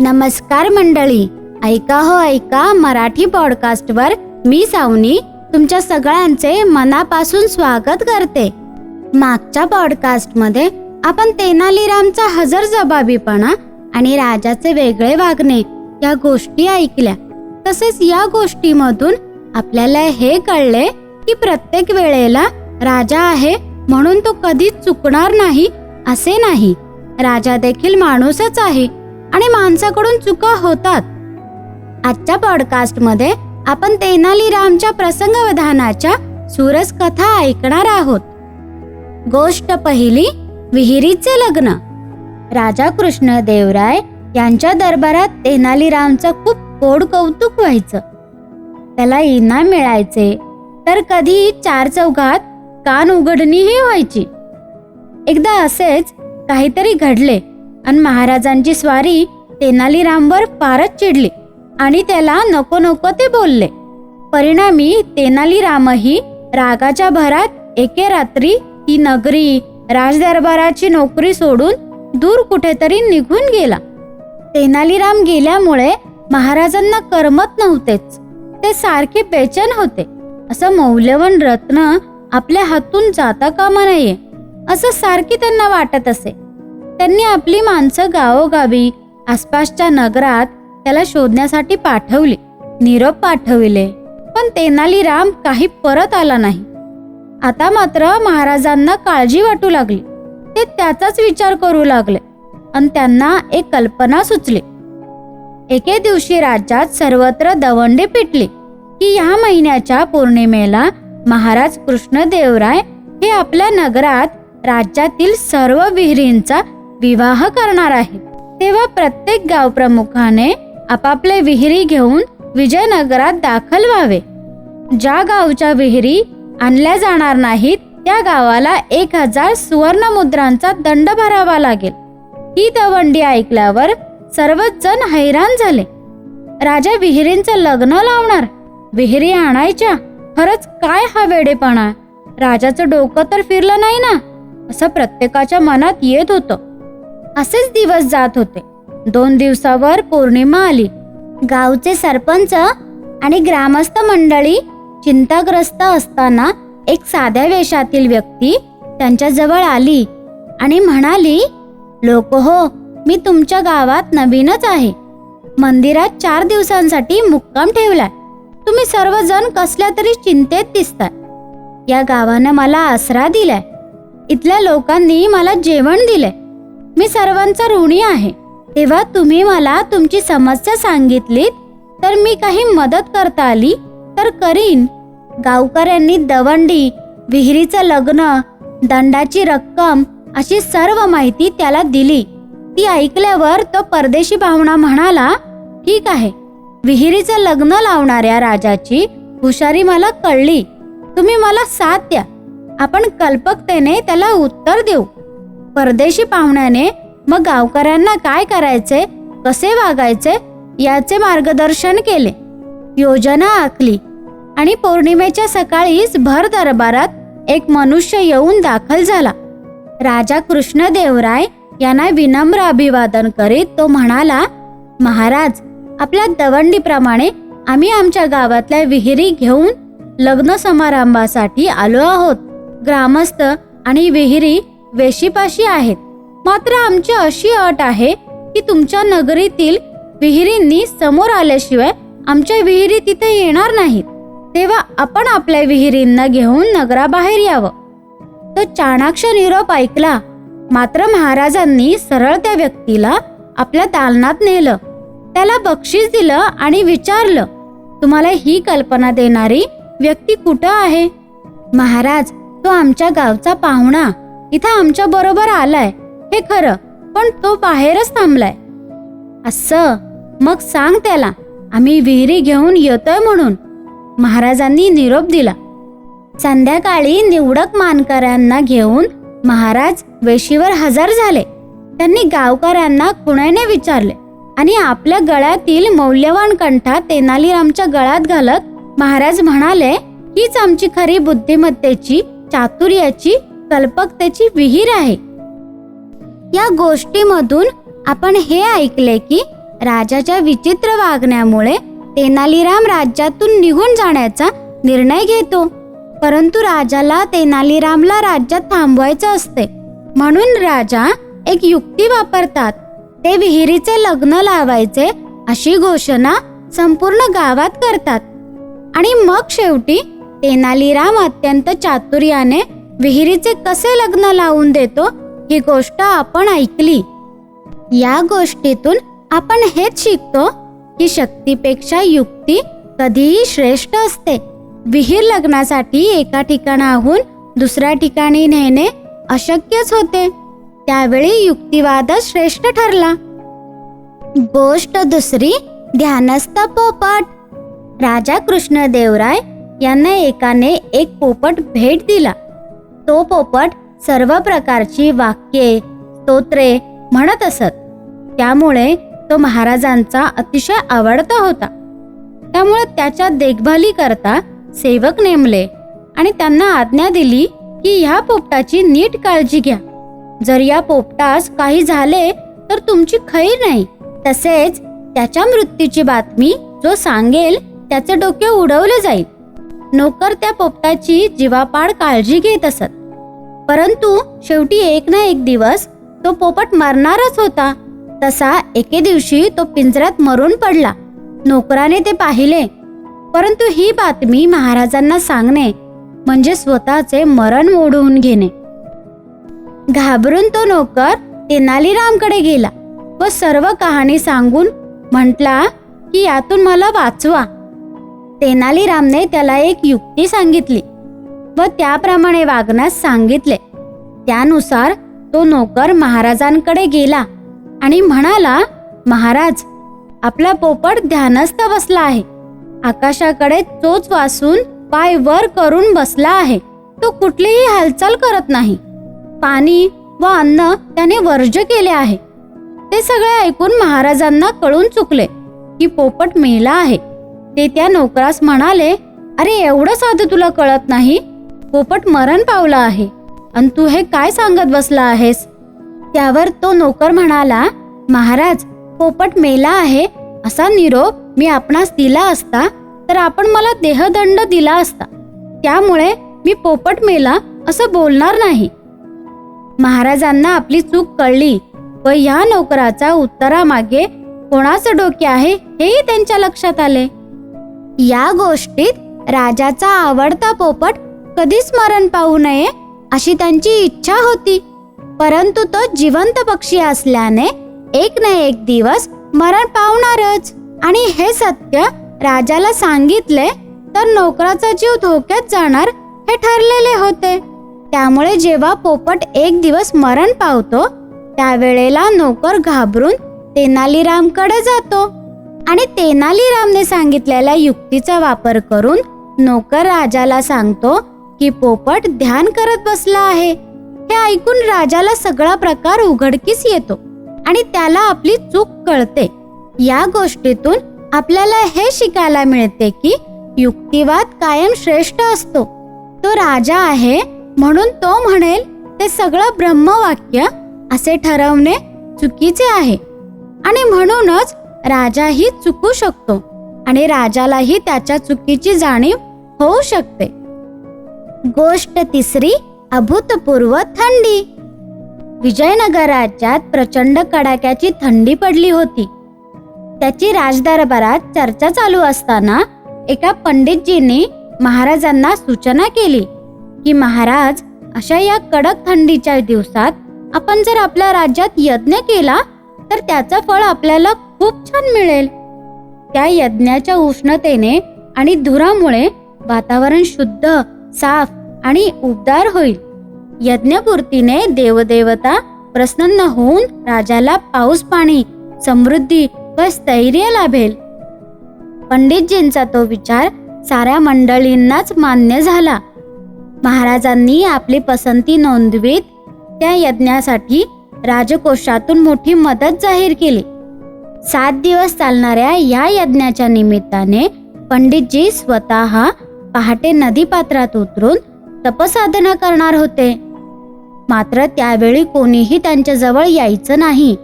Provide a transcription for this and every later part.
नमस्कार मंडळी. ऐका हो ऐका मराठी पॉडकास्टवर मी सावनी तुमच्या सगळ्यांचे मनापासून स्वागत करते. मागच्या पॉडकास्टमध्ये आपण तेनालीरामचा हजर जबाबीपणा आणि राजाचे वेगळे वागणे या गोष्टी ऐकल्या. तसेच या गोष्टीमधून आपल्याला हे कळले की प्रत्येक वेळेला राजा आहे म्हणून तो कधीच चुकणार नाही असे नाही. राजा देखील माणूसच आहे. आणि माणसाकडून चुका होतात. आजच्या पॉडकास्टमध्ये आपण तेनालीरामच्या प्रसंगवधानाच्या सुरस कथा ऐकणार आहोत. गोष्ट पहिली विहिरीचे लग्न. राजा कृष्णदेवराय यांच्या दरबारात तेनालीरामचं खूप गोड कौतुक व्हायचं. त्याला इनाम मिळायचे तर कधी चार चौघात कान उघडणीही व्हायची. एकदा असेच काहीतरी घडले आणि महाराजांची स्वारी तेनालीरामवर फारच चिडली आणि त्याला नको नको ते बोलले. परिणामी तेनालीरामही रागाच्या भरात एके रात्री ती नगरी राजदरबाराची नोकरी सोडून दूर कुठेतरी निघून गेला. तेनालीराम गेल्यामुळे महाराजांना करमत नव्हतेच. ते सारखे बेचैन होते. असं मौल्यवान रत्न आपल्या हातून जाता कामा नये असं सारखी त्यांना वाटत असे. त्यांनी आपली माणसं गावोगावी आसपासच्या नगरात त्याला शोधण्यासाठी पाठवली. निरोप पाठविले. पण तेनालीराम काही परत आला नाही. आता मात्र महाराजांना काळजी वाटू लागली. ते त्याचाच विचार करू लागले आणि त्यांना एक कल्पना सुचली. एके दिवशी राज्यात सर्वत्र दवंडी पिटली की या महिन्याच्या पौर्णिमेला महाराज कृष्णदेवराय हे आपल्या नगरात राज्यातील सर्व विहिरींचा विवाह करणार आहेत. तेव्हा प्रत्येक गाव प्रमुखाने आपापले विहिरी घेऊन विजयनगरात दाखल व्हावे. ज्या गावच्या विहिरी आणल्या जाणार नाहीत त्या गावाला एक हजार सुवर्ण मुद्रांचा दंड भरावा लागेल. ही दवंडी ऐकल्यावर सर्वच जण हैराण झाले. राजा विहिरींचं लग्न लावणार विहिरी आणायच्या खरंच काय हा वेडेपणा राजाचं डोकं तर फिरलं नाही ना असं प्रत्येकाच्या मनात येत होतं. असेच दिवस जात होते. दोन दिवसावर पौर्णिमा आली. गावचे सरपंच आणि ग्रामस्थ मंडळी चिंताग्रस्त असताना एक साध्या वेशातील व्यक्ती त्यांच्या जवळ आली आणि म्हणाली लोक हो मी तुमच्या गावात नवीनच आहे. मंदिरात चार दिवसांसाठी मुक्काम ठेवलाय. तुम्ही सर्वजण कसल्या तरी चिंतेत दिसताय. या गावानं मला आसरा दिलाय. इथल्या लोकांनी मला जेवण दिलंय. मी सर्वांचा ऋणी आहे. तेव्हा तुम्ही मला तुमची समस्या सांगितलीत तर मी काही मदत करता आली तर करीन. गावकऱ्यांनी दवंडी विहिरीचं लग्न दंडाची रक्कम अशी सर्व माहिती त्याला दिली. ती ऐकल्यावर तो परदेशी भावना म्हणाला ठीक आहे. विहिरीचं लग्न लावणाऱ्या राजाची हुशारी मला कळली. तुम्ही मला साथ द्या. आपण कल्पकतेने त्याला उत्तर देऊ. परदेशी पाहुण्याने मग गावकऱ्यांना काय करायचे कसे वागायचे याचे मार्गदर्शन केले. योजना आखली आणि पौर्णिमेच्या सकाळीच भर दरबारात एक मनुष्य येऊन दाखल झाला. राजा कृष्णदेवराय यांना विनम्र अभिवादन करीत तो म्हणाला महाराज आपल्या दवंडीप्रमाणे आम्ही आमच्या गावातल्या विहिरी घेऊन लग्न समारंभासाठी आलो आहोत. ग्रामस्थ आणि विहिरी वेशीपाशी आहेत. मात्र आमची अशी अट आहे की तुमच्या नगरीतील विहिरींनी समोर आल्याशिवाय आमच्या विहिरी तिथे येणार नाहीत. तेव्हा आपण आपल्या विहिरींना घेऊन नगराबाहेर यावं. तो चाणाक्ष निरोप ऐकला. मात्र महाराजांनी सरळ त्या व्यक्तीला आपल्या दालनात नेलं. त्याला बक्षीस दिलं आणि विचारलं तुम्हाला ही कल्पना देणारी व्यक्ती कुठं आहे? महाराज तो आमच्या गावचा पाहुणा. इथं आमच्या बरोबर आलाय. हे खरं पण तो बाहेरच थांबलाय. असं मग सांग त्याला आम्ही विहिरी घेऊन येतोय म्हणून. महाराजांनी निरोप दिला. संध्याकाळी निवडक मानकऱ्यांना घेऊन महाराज वेशीवर हजर झाले. त्यांनी गावकऱ्यांना खुण्याने विचारले आणि आपल्या गळ्यातील मौल्यवान कंठा तेनालीरामच्या गळ्यात घालत? महाराज म्हणाले हीच आमची खरी बुद्धिमत्तेची चातुर्याची कल्पकतेची विहीर आहे. या गोष्टीमधून आपण हे ऐकले की राजाच्या विचित्र वागण्यामुळे तेनालीराम राज्यातून निघून जाण्याचा निर्णय घेतो. परंतु राजाला तेनालीरामला राज्यात थांबवायचं असते. म्हणून राजा एक युक्ती वापरतात. ते विहिरीचे लग्न लावायचे अशी घोषणा संपूर्ण गावात करतात. आणि मग शेवटी तेनालीराम अत्यंत चातुर्याने विहिरीचे कसे लग्न लावून देतो ही गोष्ट आपण ऐकली. या गोष्टीतून आपण हेच शिकतो की शक्तीपेक्षा युक्ती कधीही श्रेष्ठ असते. विहीर लग्नासाठी एका ठिकाणाहून दुसऱ्या ठिकाणी नेणे अशक्यच होते. त्यावेळी युक्तिवादच श्रेष्ठ ठरला. गोष्ट दुसरी ध्यानस्थ पोपट. राजा कृष्णदेवराय यांना एकाने एक पोपट भेट दिला. तो पोपट सर्व प्रकारची वाक्ये स्तोत्रे म्हणत असत. त्यामुळे तो महाराजांचा अतिशय आवडता होता. त्यामुळे त्याच्या देखभाली करता सेवक नेमले आणि त्यांना आज्ञा दिली की ह्या पोपटाची नीट काळजी घ्या. जर या पोपटास काही झाले तर तुमची खैर नाही. तसेच त्याच्या मृत्यूची बातमी जो सांगेल त्याचे डोके उडवले जाईल. नोकर त्या पोपटाची जीवापाड काळजी घेत असत. परंतु शेवटी एक ना एक दिवस तो पोपट मरणारच होता. तसा एके दिवशी तो पिंजऱ्यात मरून पडला. नोकराने ते पाहिले. परंतु ही बातमी महाराजांना सांगणे म्हणजे स्वतःचे मरण ओढवून घेणे. घाबरून तो नोकर तेनालीरामकडे गेला व सर्व कहाणी सांगून म्हटला की यातून मला वाचवा. तेनालीरामने त्याला एक युक्ती सांगितली व त्याप्रमाणे वागण्यास सांगितले. त्यानुसार तो नोकर महाराजांकडे गेला आणि म्हणाला महाराज आपला पोपट ध्यानस्थ बसला आहे. आकाशाकडे चोच वासून पाय वर करून बसला आहे. तो कुठलीही हालचाल करत नाही. पाणी व अन्न त्याने वर्ज्य केले आहे. ते सगळे ऐकून महाराजांना कळून चुकले की पोपट मेला आहे. ते त्या नोकरास म्हणाले अरे एवढं साधं तुला कळत नाही? पोपट मरण पावला आहे. आणि तू हे काय सांगत बसला आहेस? त्यावर तो नोकर म्हणाला महाराज पोपट मेला आहे. असा निरोप मी आपणास दिला असता तर आपण मला देहदंड दिला असता. त्यामुळे मी पोपट मेला असं बोलणार नाही. महाराजांना आपली चूक कळली व या नोकराचा उत्तरामागे कोणाचं डोके आहे हेही त्यांच्या लक्षात आले. या गोष्टीत राजाचा आवडता पोपट कधीच मरण पाहू नये अशी त्यांची इच्छा होती. परंतु तो जिवंत पक्षी असल्याने एक ना एक दिवस मरण पावणारच. आणि हे सत्य राजाला सांगितले तर नोकराचा जीव धोक्यात जाणार हे ठरलेले होते. त्यामुळे जेव्हा पोपट एक दिवस मरण पावतो त्यावेळेला नोकर घाबरून तेनालीरामकडे जातो. आणि तेनालीरामने सांगितलेल्या युक्तीचा वापर करून नोकर राजाला सांगतो की पोपट ध्यान करत बसला आहे. हे ऐकून राजाला सगळा प्रकार उघडकीस येतो आणि त्याला आपली चूक कळते. या गोष्टीतून आपल्याला हे शिकायला मिळते की युक्तिवाद कायम श्रेष्ठ असतो. तो राजा आहे म्हणून तो म्हणेल ते सगळं ब्रह्मवाक्य असे ठरवणे चुकीचे आहे. आणि म्हणूनच राजाही चुकू शकतो आणि राजालाही त्याच्या चुकीची जाणीव होऊ शकते. गोष्ट तिसरी अभूतपूर्व थंडी. विजयनगर राज्यात प्रचंड कडाक्याची थंडी पडली होती. त्याची राजदरबारात चर्चा चालू असताना एका पंडितजींनी महाराजांना सूचना केली की महाराज अशा या कडक थंडीच्या दिवसात आपण जर आपल्या राज्यात यज्ञ केला तर त्याचं फळ आपल्याला खूप छान मिळेल. त्या यज्ञाच्या उष्णतेने आणि धुरामुळे वातावरण शुद्ध साफ आणि उबदार होईल. यज्ञपूर्तीने देवदेवता प्रसन्न होऊन राजाला पाऊस पाणी समृद्धी व स्थैर्य लाभेल. पंडितजींचा तो विचार साऱ्या मंडळींनाच मान्य झाला. महाराजांनी आपली पसंती नोंदवीत त्या यज्ञासाठी राजकोषातून मोठी मदत जाहीर केली. सात दिवस चालणाऱ्या या यज्ञाच्या निमित्ताने पंडितजी स्वतः पहाटे नदीपात्रात उतरून तपसाधना करणार होते. मात्र त्यावेळी कोणीही त्यांच्या जवळ यायचं नाही.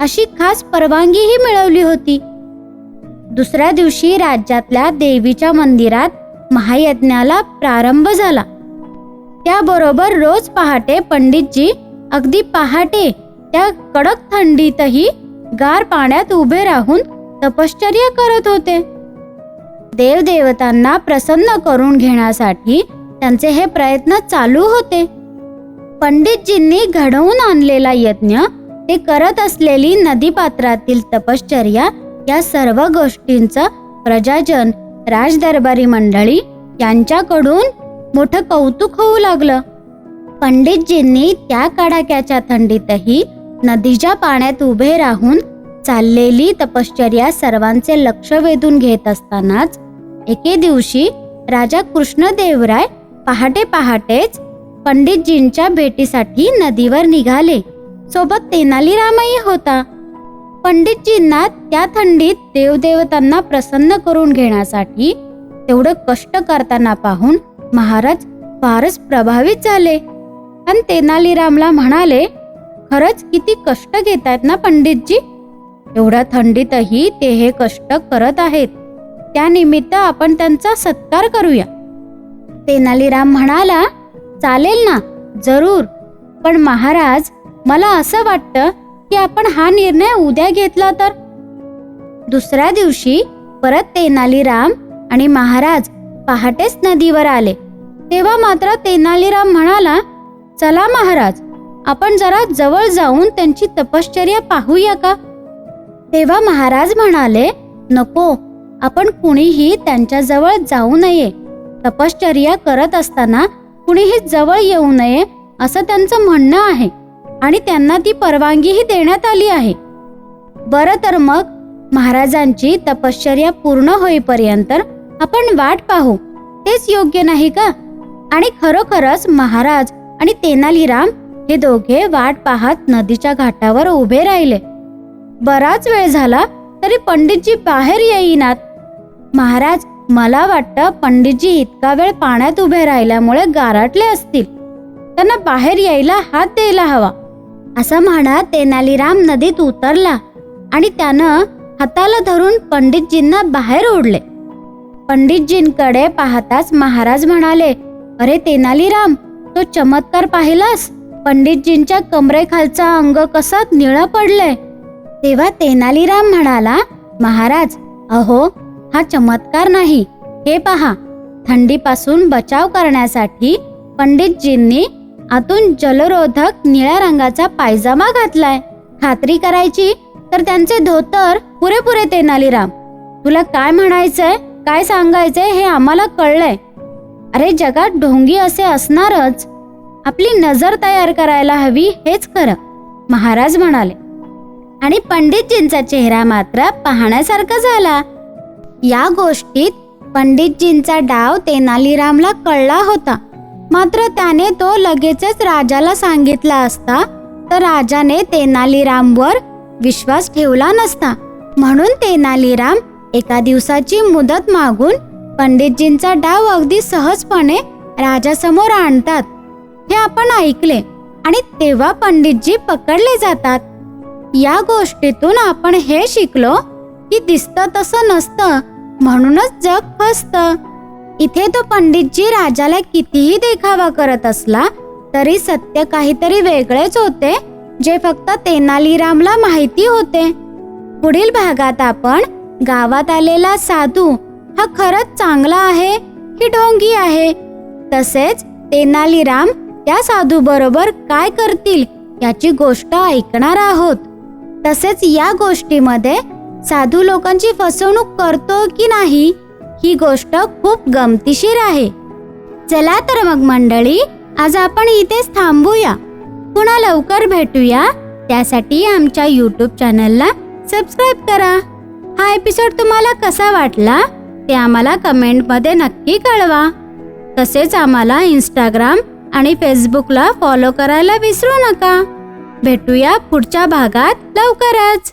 अशी खास परवानगीही मिळवली होती. दुसऱ्या दिवशी राज्यातल्या देवीच्या मंदिरात महायज्ञाला प्रारंभ झाला. त्याबरोबर रोज पहाटे पंडितजी अगदी पहाटे त्या कडक थंडीतही गार पाण्यात उभे राहून तपश्चर्या करत होते. देवदेवतांना प्रसन्न करून घेण्यासाठी त्यांचे हे प्रयत्न चालू होते. पंडितजींनी घडवून आणलेला यज्ञ ते करत असलेली नदीपात्रातील तपश्चर्या या सर्व गोष्टींचं प्रजाजन राजदरबारी मंडळी यांच्याकडून मोठं कौतुक होऊ लागलं. पंडितजींनी त्या कडाक्याच्या थंडीतही नदीच्या पाण्यात उभे राहून चाललेली तपश्चर्या सर्वांचे लक्ष वेधून घेत असतानाच एके दिवशी राजा कृष्णदेवराय पहाटे पहाटेच पंडितजींच्या भेटीसाठी नदीवर निघाले. सोबत तेनालीरामही होता. पंडितजींना त्या थंडीत देवदेवतांना प्रसन्न करून घेण्यासाठी तेवढं कष्ट करताना पाहून महाराज फारच प्रभावित झाले. आणि तेनालीरामला म्हणाले खरंच किती कष्ट घेत आहेत ना पंडितजी? एवढ्या थंडीतही ते हे कष्ट करत आहेत. त्यानिमित्त आपण त्यांचा सत्कार करूया. तेनालीराम म्हणाला चालेल ना जरूर. पण महाराज मला असं वाटतं की आपण हा निर्णय उद्या घेतला तर. दुसऱ्या दिवशी परत तेनालीराम आणि महाराज पहाटेच नदीवर आले. तेव्हा मात्र तेनालीराम म्हणाला चला महाराज आपण जरा जवळ जाऊन त्यांची तपश्चर्या पाहूया का? तेव्हा महाराज म्हणाले नको आपण कुणीही त्यांच्या जवळ जाऊ नये. तपश्चर्या करत असताना कुणीही जवळ येऊ नये असं त्यांचं म्हणणं आहे. आणि त्यांना ती परवानगीही देण्यात आली आहे. बरं तर मग महाराजांची तपश्चर्या पूर्ण होईपर्यंत आपण वाट पाहू. तेच योग्य नाही का? आणि खरोखरच महाराज आणि तेनालीराम हे दोघे वाट पाहत नदीच्या घाटावर उभे राहिले. बराच वेळ झाला तरी पंडितजी बाहेर येईनात. महाराज मला वाटतं पंडितजी इतका वेळ पाण्यात उभे राहिल्यामुळे गारटले असतील. त्यांना बाहेर यायला हात द्यायला हवा. असं म्हणत तेनालीराम नदीत उतरला आणि त्यानं हाताला धरून पंडितजींना बाहेर ओढले. पंडितजींकडे पाहताच महाराज म्हणाले अरे तेनालीराम तो चमत्कार पाहिलास? पंडितजींच्या कमरेखालचा अंग कसा निळा पडलंय? तेव्हा तेनालीराम म्हणाला महाराज अहो हा चमत्कार नाही. हे पहा थंडीपासून बचाव करण्यासाठी पंडितजींनी आतून जलरोधक निळ्या रंगाचा पायजामा घातलाय. खात्री करायची? तर त्यांचे धोतर पुरेपुरे तेनालीराम. तुला काय म्हणायचंय काय सांगायचंय हे आम्हाला कळलंय. अरे जगात ढोंगी असे असणारच. आपली नजर तयार करायला हवी हेच खरं महाराज म्हणाले. आणि पंडितजींचा चेहरा मात्र पाहण्यासारखा झाला. या गोष्टीत पंडितजींचा डाव तेनालीरामला कळला होता. मात्र त्याने तो लगेचच राजाला सांगितला असता तर राजाने तेनालीरामवर विश्वास ठेवला नसता. म्हणून तेनालीराम एका दिवसाची मुदत मागून पंडितजींचा डाव अगदी सहजपणे राजासमोर आणतात. हे आपण ऐकले आणि तेव्हा पंडितजी पकडले जातात. या गोष्टीतून आपण हे शिकलो की दिसतं तसं नसतं म्हणूनच जग फसतं. इथे तो पंडितजी राजाला कितीही देखावा करत असला तरी सत्य काहीतरी वेगळेच होते जे फक्त तेनालीरामला माहिती होते. पुढील भागात आपण गावात आलेला साधू हा खरंच चांगला आहे की ढोंगी आहे? तसेच तेनालीराम त्या साधू बरोबर काय करतील याची गोष्ट ऐकणार आहोत. तसेच या गोष्टीमध्ये साधू लोकांची फसवणूक करतो की नाही ही गोष्ट खूप गमतीशीर आहे. चला तर मग मंडळी आज आपण इथेच थांबूया. पुन्हा लवकर भेटूया. त्यासाठी आमच्या यूट्यूब चॅनलला सबस्क्राईब करा. हा एपिसोड तुम्हाला कसा वाटला ते आम्हाला कमेंटमध्ये नक्की कळवा. तसेच आम्हाला इंस्टाग्राम आणि फेसबुकला फॉलो करायला विसरू नका. भेटूया पुढच्या भागात लवकरच.